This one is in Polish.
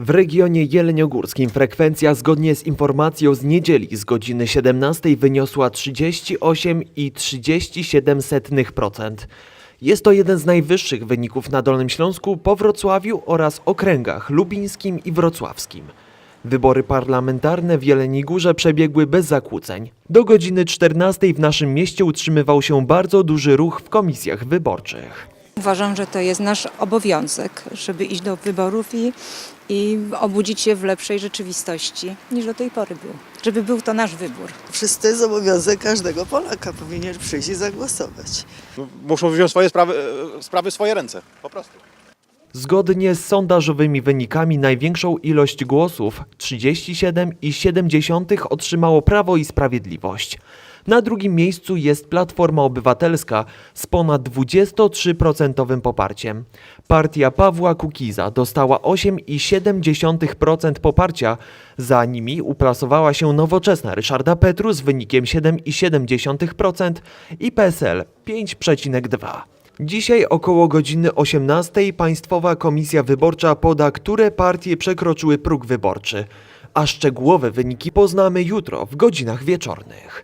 W regionie jeleniogórskim frekwencja zgodnie z informacją z niedzieli z godziny 17 wyniosła 38,37%. Jest to jeden z najwyższych wyników na Dolnym Śląsku po Wrocławiu oraz okręgach lubińskim i wrocławskim. Wybory parlamentarne w Jeleniej Górze przebiegły bez zakłóceń. Do godziny 14 w naszym mieście utrzymywał się bardzo duży ruch w komisjach wyborczych. Uważam, że to jest nasz obowiązek, żeby iść do wyborów i, i obudzić się w lepszej rzeczywistości niż do tej pory był. Żeby był to nasz wybór. To jest obowiązek każdego Polaka, powinien przyjść i zagłosować. muszą wziąć swoje sprawy, e, sprawy w swoje ręce. Po prostu. Zgodnie z sondażowymi wynikami największą ilość głosów 37,7 otrzymało Prawo i Sprawiedliwość. Na drugim miejscu jest Platforma Obywatelska z ponad 23% poparciem. Partia Pawła Kukiza dostała 8,7% poparcia, za nimi uplasowała się nowoczesna Ryszarda Petru z wynikiem 7,7% i PSL 5,2%. Dzisiaj około godziny 18 Państwowa Komisja Wyborcza poda, które partie przekroczyły próg wyborczy, a szczegółowe wyniki poznamy jutro w godzinach wieczornych.